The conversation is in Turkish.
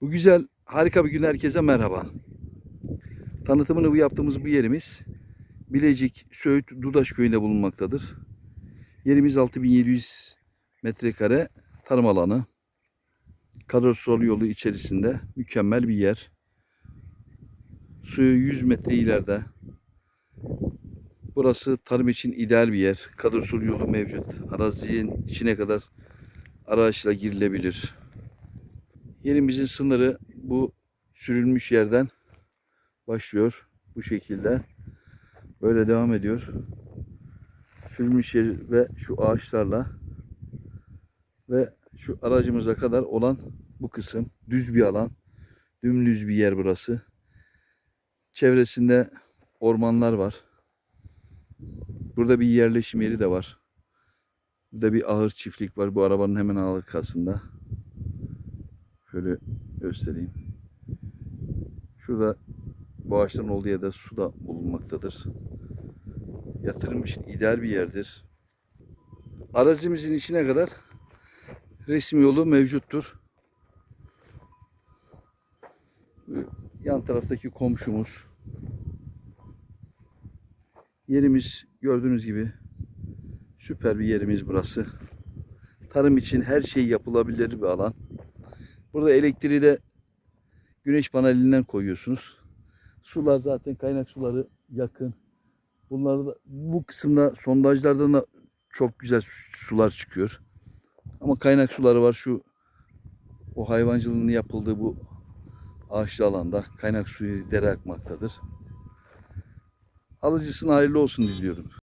Bu güzel, harika bir gün herkese merhaba. Tanıtımını bu yaptığımız bu yerimiz Bilecik, Söğüt, Dudaş köyünde bulunmaktadır. Yerimiz 6700 metrekare tarım alanı. Kadrosal yolu içerisinde mükemmel bir yer. Suyu 100 metre ileride. Burası tarım için ideal bir yer. Kadrosal yolu mevcut. Arazinin içine kadar araçla girilebilir. Yerimizin sınırı bu sürülmüş yerden başlıyor. Bu şekilde. Böyle devam ediyor. Sürülmüş yer ve şu ağaçlarla ve şu aracımıza kadar olan bu kısım düz bir alan. Dümdüz bir yer burası. Çevresinde ormanlar var. Burada bir yerleşim yeri de var. Burada bir ahır çiftlik var. Bu arabanın hemen arkasında. Şöyle göstereyim. Şurada bu ağaçların olduğu yerde su da bulunmaktadır. Yatırım için ideal bir yerdir. Arazimizin içine kadar resim yolu mevcuttur. Yan taraftaki komşumuz. Yerimiz gördüğünüz gibi süper bir yerimiz burası. Tarım için her şey yapılabilir bir alan. Burada elektriği de güneş panelinden koyuyorsunuz. Sular zaten kaynak suları yakın. Bunlar da, bu kısımda sondajlardan da çok güzel sular çıkıyor. Ama kaynak suları var şu o hayvancılığının yapıldığı bu ağaçlı alanda kaynak suyu dere akmaktadır. Alıcısına hayırlı olsun diliyorum.